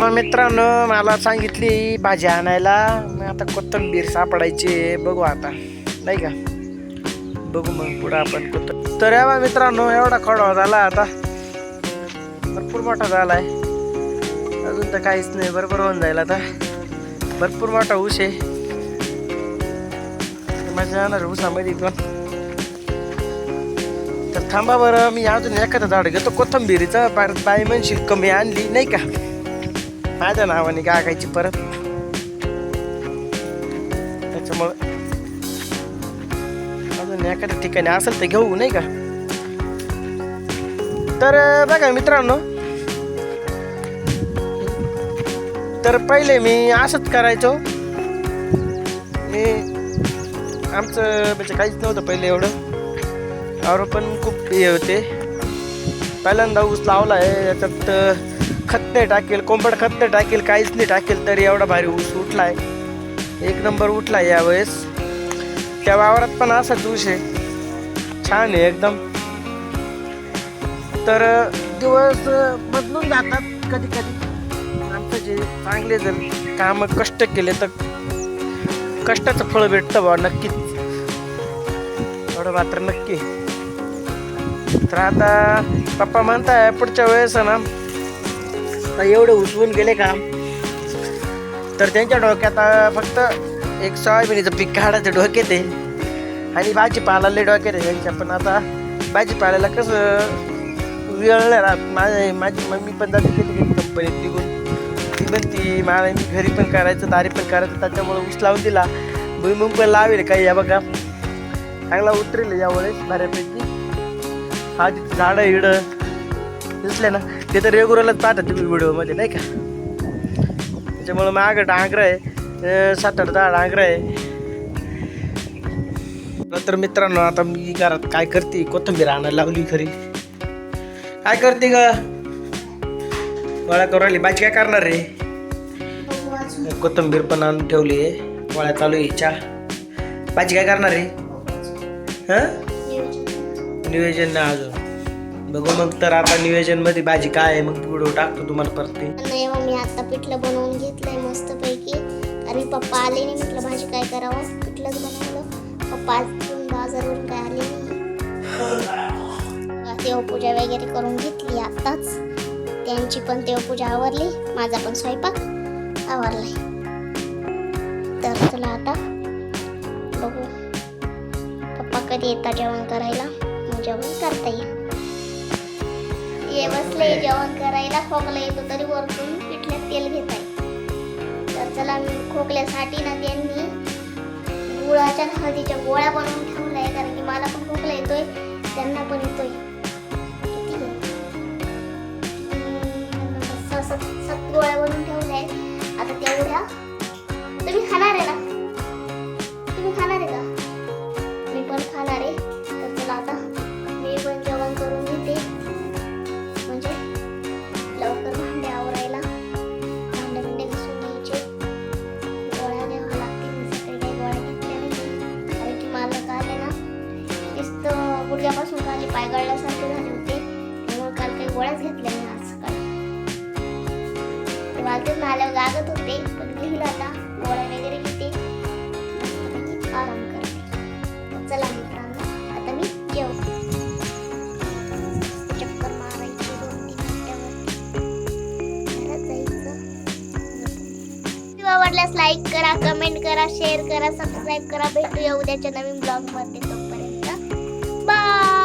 मग मित्रांनो मला सांगितली भाजी आणायला. मग आता कोथिंबीर सापडायची बघू आता. नाही का? बघू मग पुढं आपण कोथंबीर तर या मित्रांनो एवढा खडा झाला आता. भरपूर मोठा झाला आहे अजून तर काहीच नाही. बरोबर होऊन जाईल आता. भरपूर मोठा ऊस आहे. मजा येणार ऊसामध्ये पण. तर थांबा बरं मी अजून एखादं झाड घेतो. कोथंबिरीचं परत बाई म्हणशील कमी आणली नाही का? माझ्या नावाने गागायची परत. त्याच्यामुळं अजून एखाद्या ठिकाणी असेल तर घेऊ नाही का? तर बघा मित्रांनो. तर पहिले मी असंच करायचो. मी आमचं म्हणजे काहीच नव्हतं पहिले एवढं. और पण खूप हे होते. पहिल्यांदा ऊस लावला आहे याच्यात खत्ते टाकेल कोंबड खत्ते टाकेल काहीच नाही टाकेल तरी एवढा भारी ऊस उठला आहे एक नंबर उठला आहे यावेळेस. त्या वावरात पण असाच ऊस आहे. छान आहे एकदम. तर दिवस बदलून जातात कधी कधी आमचं जे चांगले जर कामं कष्ट केले तर कष्टाचं फळ भेटतं बा नक्कीच. एवढं मात्र नक्की. तर आता पप्पा म्हणताय पुढच्या वेळेस ना आता एवढे उचलून गेले का तर त्यांच्या डोक्यात फक्त एक सोयाबीनचं पीक काढायचं डोक्यात आहे आणि भाजीपाला लय डोक्यात आहे त्यांच्या पण आता भाजीपाल्याला कसं वेळ माझ्या माझी मम्मी पण जाते किती कंपनीत निघून. ती म्हणती मला मी घरी पण करायचं दारी पण करायचं त्याच्यामुळे ऊस लावून दिला. भुईमुंग पण लावेल काही या बघा. चांगला उतरेल यावेळेस बऱ्यापैकी. हा झाडं हिडं दिसले ना ते तर रेग्युलरच पाहतात तुम्ही व्हिडिओमध्ये नाही का? त्याच्यामुळं मागं डांगर आहे सात आठ दहा डांगर आहे. नंतर मित्रांनो आता मी घरात काय करते? कोथिंबीर आणायला लावली खरी. काय करते ग? गोळ्या करून राहिली. भाजी काय करणार रे? कोथिंबीर पण आणून ठेवली आहे. गोळ्या चालू आहे चहा. भाजी काय करणार रे? हं? नियोजन नाही अजून. बघू मग तर आता नियोजनमध्ये भाजी काय आहे मग व्हिडिओ टाकतो तुम्हाला परत ते. नाही मग मी आता पिठलं बनवून घेतलंय मस्त पैकी अरे पप्पा आले नाही म्हटलं भाजी काय करावं? पिठलंच बनवलं. पप्पा अजून बाजारवरून काय आले नाही. देवपूजा वगैरे करून घेतली आत्ताच. त्यांची पण देवपूजा आवरली माझा पण स्वयंपाक आवरलाय. तर चला आता बघू. पप्पा कधी येतात जेवण करायला? मग जेवण करता येईल. ये बसले जेवण करायला खोकला येतो तरी वरतून पिठल्यात तेल घेत आहे तर चला मी खोकल्यासाठी ना त्यांनी गुळाच्या हळदीच्या गोळ्या बनवून ठेवल्या आहे कारण की मला पण गळल्यासारखे झाले होते त्यामुळे काल काही गोळ्याच घेतल्या मी आज सकाळी. ते वाजत आल्यावर जागत होते पण घेईल आता गोळ्या वगैरे घेते. आराम करते. चला मित्रांनो आता मी जेवते. चक्कर मारायची दोन तीन घंट्यावरती आवडल्यास लाईक करा कमेंट करा शेअर करा सबस्क्राईब करा. भेटूया उद्याच्या नवीन ब्लॉगमध्ये बाय